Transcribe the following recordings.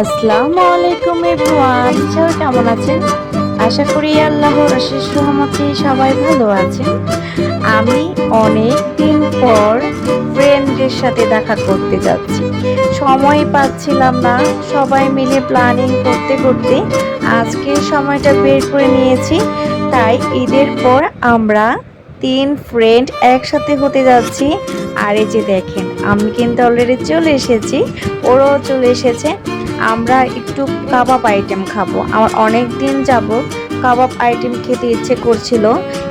আসসালামু আলাইকুম এভরিওয়ান। সবাই কেমন আছেন? আশা করি আল্লাহর অশেষ রহমতে সবাই ভালো আছেন। আমি অনেক দিন পর ফ্রেন্ডদের সাথে দেখা করতে যাচ্ছি। সময় পাচ্ছিলাম না, সবাই মিলে প্ল্যানিং করতে করতে। আজকে সময়টা বের করে নিয়েছি। তাই ঈদের পর আমরা তিন ফ্রেন্ড একসাথে হতে যাচ্ছি। আর এই যে দেখেন, আমি কিন্তু অলরেডি চলে এসেছি। ওরাও চলে এসেছে। আমরা একটু কাবাব আইটেম খাব। আমার অনেক দিন যাব কাবাব আইটেম খেতে ইচ্ছে করছিল।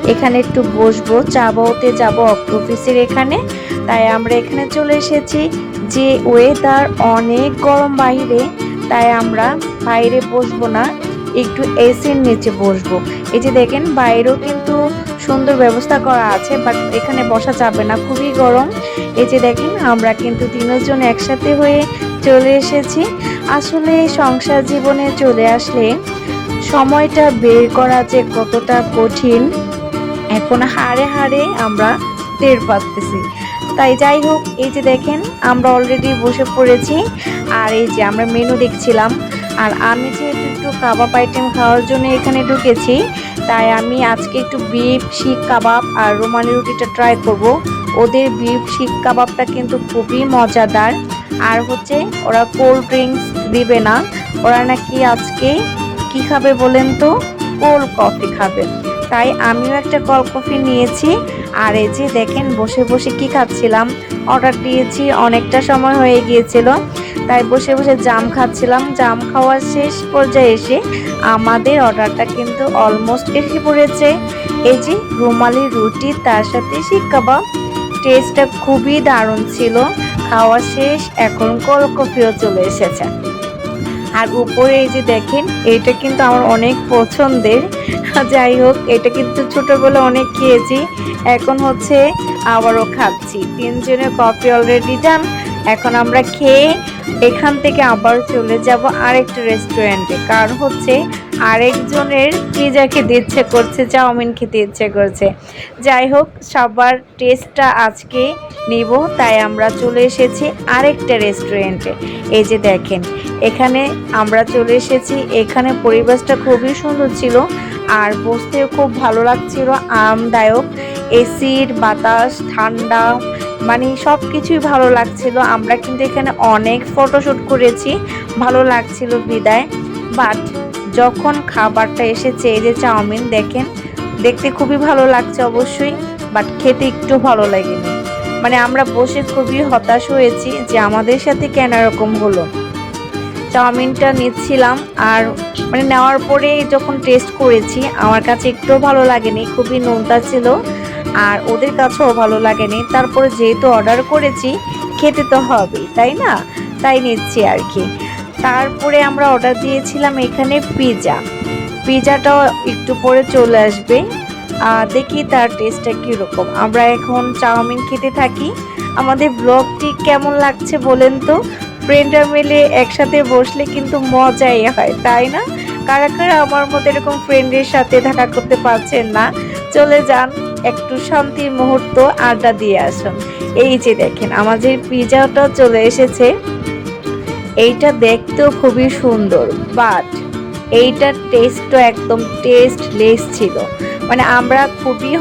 এখানে একটু বসবো চাবাওতে যাব, অফিসের এখানে। তাই আমরা এখানে চলে এসেছি। যে ওয়েদার অনেক গরম বাইরে তাই আমরা বাইরে বসবো না, একটু এসির নিচে বসবো। এই যে দেখেন, বাইরেও কিন্তু সুন্দর ব্যবস্থা করা আছে বাট এখানে বসা যাবে না, খুবই গরম। এই যে দেখেন, আমরা কিন্তু তিনজন একসাথে হয়ে চলে এসেছি। আসলে সংসার জীবনে চলে আসলে সময়টা বের করা যে কতটা কঠিন, এখন হাড়ে হাড়ে আমরা টের পাচ্তেছি। তাই যাই হোক, এই যে দেখেন, আমরা অলরেডি বসে পড়েছি, আর এই যে আমরা মেনু দেখছিলাম, আর আমি যেহেতু একটু কাবাব আইটেম খাওয়ার জন্য এখানে ঢুকেছি, তাই আমি আজকে একটু বিফ শিক কাবাব আর রোমানি রুটিটা ট্রাই করব। ওদের বিফ শিক কাবাবটা কিন্তু খুবই মজাদার। আর হচ্ছে ওরা কোল্ড ড্রিঙ্কস দিবে না। ওরা নাকি আজকে কি খাবে বলেন তো? কোল্ড কফি খাবে। তাই আমিও একটা কল কফি নিয়েছি। আর এই যে দেখেন, বসে বসে কি খাচ্ছিলাম? অর্ডার দিয়েছি, অনেকটা সময় হয়ে গিয়েছিল। তাই বসে বসে জাম খাচ্ছিলাম। জাম খাওয়ার শেষ পর্যায়ে এসে আমাদের অর্ডারটা কিন্তু অলমোস্ট এসে পড়েছে। এই যে রুমালি রুটি, তার সাথে শিক কাবাব টেস্টটা খুবই দারুণ ছিল। খাওয়া শেষ, এখন কোল্ড কফিও চলে এসেছে। আর উপরে এই যে দেখেন এটা কিন্তু আমার অনেক পছন্দের। যাই হোক, এটা কিন্তু ছোটবেলা অনেক খেয়েছি, এখন হচ্ছে আবারও খাচ্ছি। তিনজনের কফি অলরেডি ডান এখন আমরা খেয়ে এখান থেকে আবার চলে যাব আরেকটা রেস্টুরেন্টে কারণ হচ্ছে আরেকজনের পিজা খেতে ইচ্ছে করছে চাউমিন খেতে ইচ্ছে করছে। যাই হোক, সবার টেস্টটা আজকে নিব, তাই আমরা চলে এসেছি আরেকটা রেস্টুরেন্টে। এই যে দেখেন, এখানে আমরা চলে এসেছি। এখানে পরিবেশটা খুবই সুন্দর ছিল, আর বসতেও খুব ভালো লাগছিল আরামদায়ক এসির বাতাস, ঠান্ডা মানে সব কিছুই ভালো লাগছিল। আমরা কিন্তু এখানে অনেক ফটোশ্যুট করেছি, ভালো লাগছিল বিদায়। বাট যখন খাবারটা এসেছে, এই যে চাউমিন দেখেন, দেখতে খুবই ভালো লাগছে অবশ্যই বাট খেতে একটু ভালো লাগেনি। মানে আমরা বসে খুবই হতাশ হয়েছি যে আমাদের সাথে কেন এরকম হলো। চাউমিনটা নিচ্ছিলাম আর মানে নেওয়ার পরে যখন টেস্ট করেছি, আমার কাছে একটুও ভালো লাগেনি, খুবই নোনতা ছিল আর ওদের কাছেও ভালো লাগেনি। তারপরে যেহেতু অর্ডার করেছি, খেতে তো হবেই, তাই না? তাই নিচ্ছি আর কি। তারপরে আমরা অর্ডার দিয়েছিলাম এখানে পিৎজা পিৎজাটাও একটু পরে চলে আসবে। আর দেখি তার টেস্টটা কীরকম। আমরা এখন চাউমিন খেতে থাকি। আমাদের ব্লগটি কেমন লাগছে বলেন তো? ফ্রেন্ডরা মিলে একসাথে বসলে কিন্তু মজাই হয়, তাই না? কারা কারা আমার মতো এরকম ফ্রেন্ডের সাথে দেখা করতে পারছেন না, চলে যান। একটু শান্তির মুহূর্ত আড্ডা দিয়ে আসুন। এই যে দেখেন, আমাদের পিজাটাও চলে এসেছে। এইটা দেখতেও খুবই সুন্দর বাট এইটার টেস্টও একদম টেস্টলেস ছিল। মানে আমরা খুবই